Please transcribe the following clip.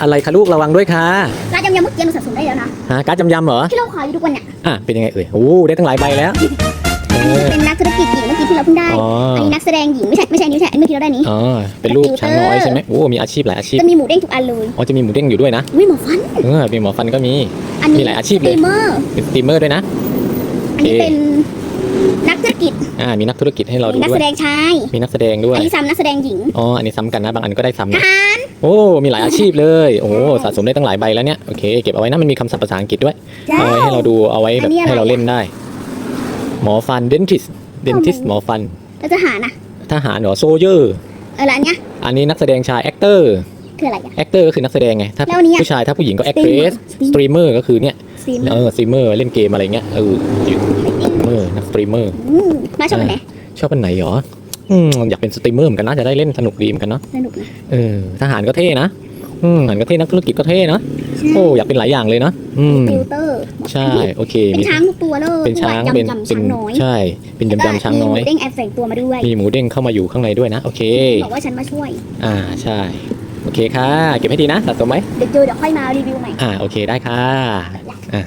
อะไรคะลูกระวังด้วยค่ะร้านยำยำเมื่อกี้มันสะสมได้แล้วนะฮะการ์ดจำยำเหรอที่เราขายอยู่ทุกวันเนี่ยอะเป็นยังไงเอ่ยโอ้ได้ตั้งหลายใบแล้วเออเป็นนักธุรกิจหญิงเมื่อกี้ที่เราเพิ่งได้ อ๋ออันนี้นักแสดงหญิงไม่ใช่ไม่ใช่อันนี้ไม่ใช่อันนี้เมื่อกี้เราได้นี้ อ๋อเป็นรูปช้างน้อยใช่ไหมโอ้มีอาชีพหลายอาชีพจะมีหมูเด้งทุกอันเลยอ๋อจะมีหมูเด้งอยู่ด้วยนะวิหมอฟัน เออมีหมอฟันก็มี อันนี้มีหลายอาชีพเลย สตรีมเมอร์เป็นสตรีมเมอร์ด้วยนะ อันนี้เป็นนักธุร กิจอ่ามีนักธุรกิจให้เราดูมีนักด้วแสยดงชายมีนักแสดงด้วยอันนี้ซ้ำนักแสดงหญิงอ๋ออันนี้ซ้ำกันนะบางอันก็ได้ซ้ำทนะหารโอ้มีหลายอาชีพเลยโอ้สะสมได้ตั้งหลายใบแล้วเนี่ยโอเคเก็บเอาไว้นะมันมีคำศัพท์ภาษาอังกฤษด้วยเอาไว้ให้เราดูเอาไว้แบบให้เราเล่นได้ หมอฟัน dentist dentist หมอฟัน แล้วทหารอะทหารเหรอโซเยอร์เออแล้วอันเนี้ยอันนี้นักแสดงชาย actor คืออะไรอะ actor ก็คือนักแสดงไง ถ้าแล้วอันนี้อะผู้ชายถ้าผู้หญิงก็ actress streamer ก็คือเนี่ยสตรีมเมเออร์อ streamer เล่นเกมอะไรเงี้ย เออ อยู่เออนัก streamer อืมมาชอบอันไหนชอบอันไหนเหรออืมอยากเป็นสตรีมเมอร์เหมือนกันนะจะได้เล่นสนุกดีเหมือนกันเนาะสนุกนะเออทหารก็เท่นะอืมทหารก็เท่นักธุรกิจก็เท่นะโอ้อยากเป็นหลายอย่างเลยเนาะอืมฟิลเตอร์ใช่โอเคเป็นมีช้างทุกตัวเลยเป็นช้างยำเป็นยำเป็ช้านงน้อยใช่ เป็นยำยำช้างน้อยมีหมูเด้งแอบแฝงตัวมาด้วยมีหมูเด้งเข้ามาอยู่ข้างในด้วยนะโอเคบอกว่าฉันมาช่วย อ่าใช่โอเคค่ะ เก็บให้ดีนะสะสมไหมเดี๋ยวเจอเดี๋ยวค่อยมารีวิวใหม่อ่าโอเคได้ค่ะอ่า